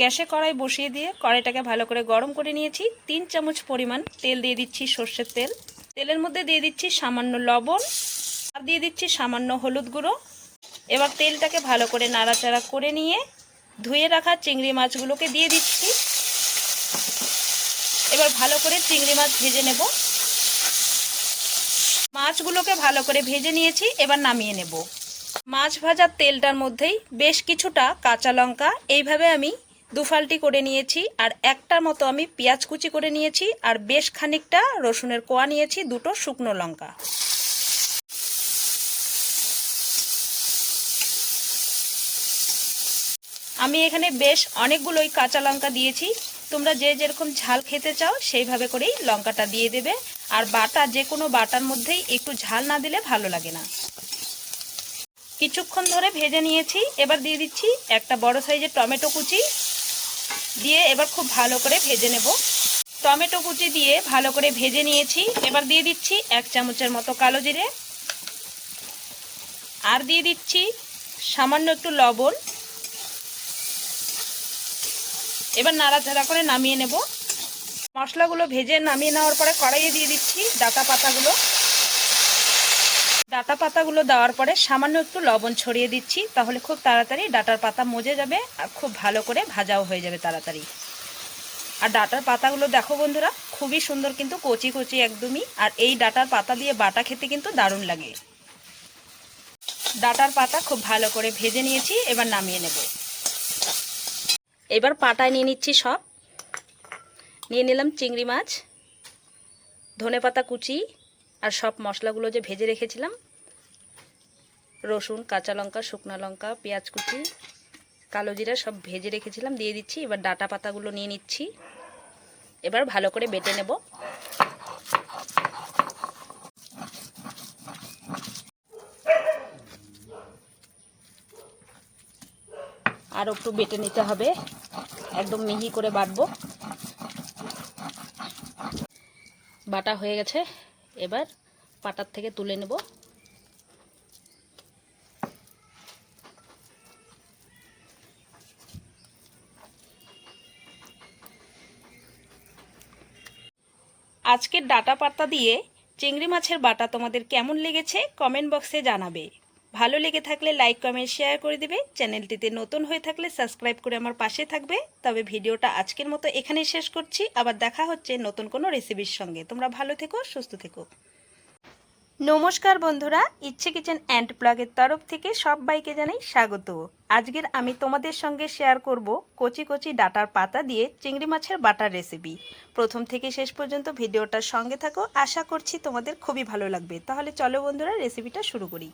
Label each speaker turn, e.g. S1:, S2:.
S1: গ্যাসে কড়াই বসিয়ে দিয়ে কড়াইটাকে ভালো করে গরম করে নিয়েছি। তিন চামচ পরিমাণ তেল দিয়ে দিচ্ছি সর্ষের তেল। তেলের মধ্যে দিয়ে দিচ্ছি সামান্য লবণ আর দিয়ে দিচ্ছি সামান্য হলুদ গুঁড়ো। এবার তেলটাকে ভালো করে নাড়াচাড়া করে নিয়ে ধুয়ে রাখা চিংড়ি মাছগুলোকে দিয়ে দিচ্ছি। এবার ভালো করে চিংড়ি মাছ ভেজে নেব। মাছগুলোকে ভালো করে ভেজে নিয়েছি, এবার নামিয়ে নেব। মাছ ভাজার তেলটার মধ্যেই বেশ কিছুটা কাঁচা লঙ্কা, এইভাবে আমি দুফালটি করে নিয়েছি, আর একটার মতো আমি পেঁয়াজ কুচি করে নিয়েছি, আর বেশ খানিকটা রসুনের কোয়া নিয়েছি, দুটো শুকনো লঙ্কা। আমি এখানে বেশ অনেকগুলোই কাঁচা লঙ্কা দিয়েছি, তোমরা যে যেরকম ঝাল খেতে চাও সেইভাবে করেই লঙ্কাটা দিয়ে দেবে, আর বাটা যে কোনো বাটার মধ্যেই একটু ঝাল না দিলে ভালো লাগে না। কিছুক্ষণ ধরে ভেজে নিয়েছি, এবার দিয়ে দিচ্ছি একটা বড় সাইজের টমেটো কুচি দিয়ে এবার খুব ভালো করে ভেজে নেব। টমেটো কুচি দিয়ে ভালো করে ভেজে নিয়েছি। এবার দিয়ে দিচ্ছি এক চামচের মতো কালো জিরে। আর দিয়ে দিচ্ছি সামান্য একটু লবণ। এবার নাড়াচাড়া করে নামিয়ে নেব। মশলাগুলো ভেজে নামিয়ে নেওয়ার পরে কড়াইয়ে দিয়ে দিচ্ছি ডাটা পাতাগুলো। ডাটা পাতাগুলো দেওয়ার পরে সামান্য একটু লবণ ছড়িয়ে দিচ্ছি, তাহলে খুব তাড়াতাড়ি ডাটার পাতা মজে যাবে আর খুব ভালো করে ভাজাও হয়ে যাবে তাড়াতাড়ি। আর ডাটার পাতাগুলো দেখো বন্ধুরা, খুবই সুন্দর কিন্তু কচি কচি একদমই, আর এই ডাটার পাতা দিয়ে বাটা খেতে কিন্তু দারুণ লাগে। ডাটার পাতা খুব ভালো করে ভেজে নিয়েছি, এবার নামিয়ে নেব। এবার পাটায় নিয়ে নিচ্ছি সব। নিয়ে নিলাম চিংড়ি মাছ ধনে পাতা কুচি আর সব মশলাগুলো যে ভেজে রেখেছিলাম, রসুন, কাঁচা লঙ্কা, শুকনো লঙ্কা, পেঁয়াজ কুচি, কালো জিরা সব ভেজে রেখেছিলাম, দিয়ে দিচ্ছি। এবার ডাটা পাতাগুলো নিয়ে নিচ্ছি। এবার ভালো করে বেটে নেব। আর একটু বেটে নিতে হবে। একদম মিহি করে বাটবো। বাটা হয়ে গেছে। এবার পাটার থেকে তুলে নেব। আজকের ডাটা পাতা দিয়ে চিংড়ি মাছের বাটা তোমাদের কেমন লেগেছে কমেন্ট বক্সে জানাবে। ভালো লেগে থাকলে লাইক, কমেন্ট, শেয়ার করে দেবে। চ্যানেলটিতে নতুন হয়ে থাকলে সাবস্ক্রাইব করে আমার পাশে থাকবে। তবে ভিডিওটা আজকের মতো এখানেই শেষ করছি। আবার দেখা হচ্ছে নতুন কোনো রেসিপির সঙ্গে। তোমরা ভালো থেকো, সুস্থ থেকো। নমস্কার বন্ধুরা, ইচ্ছে কিচেন অ্যান্ড ব্লগের তরফ থেকে সবাইকে জানাই স্বাগত। আজকের আমি তোমাদের সঙ্গে শেয়ার করব কচি কচি ডাটার পাতা দিয়ে চিংড়ি মাছের বাটার রেসিপি। প্রথম থেকে শেষ পর্যন্ত ভিডিওটার সঙ্গে থাকো। আশা করছি তোমাদের খুবই ভালো লাগবে। তাহলে চলো বন্ধুরা, রেসিপিটা শুরু করি।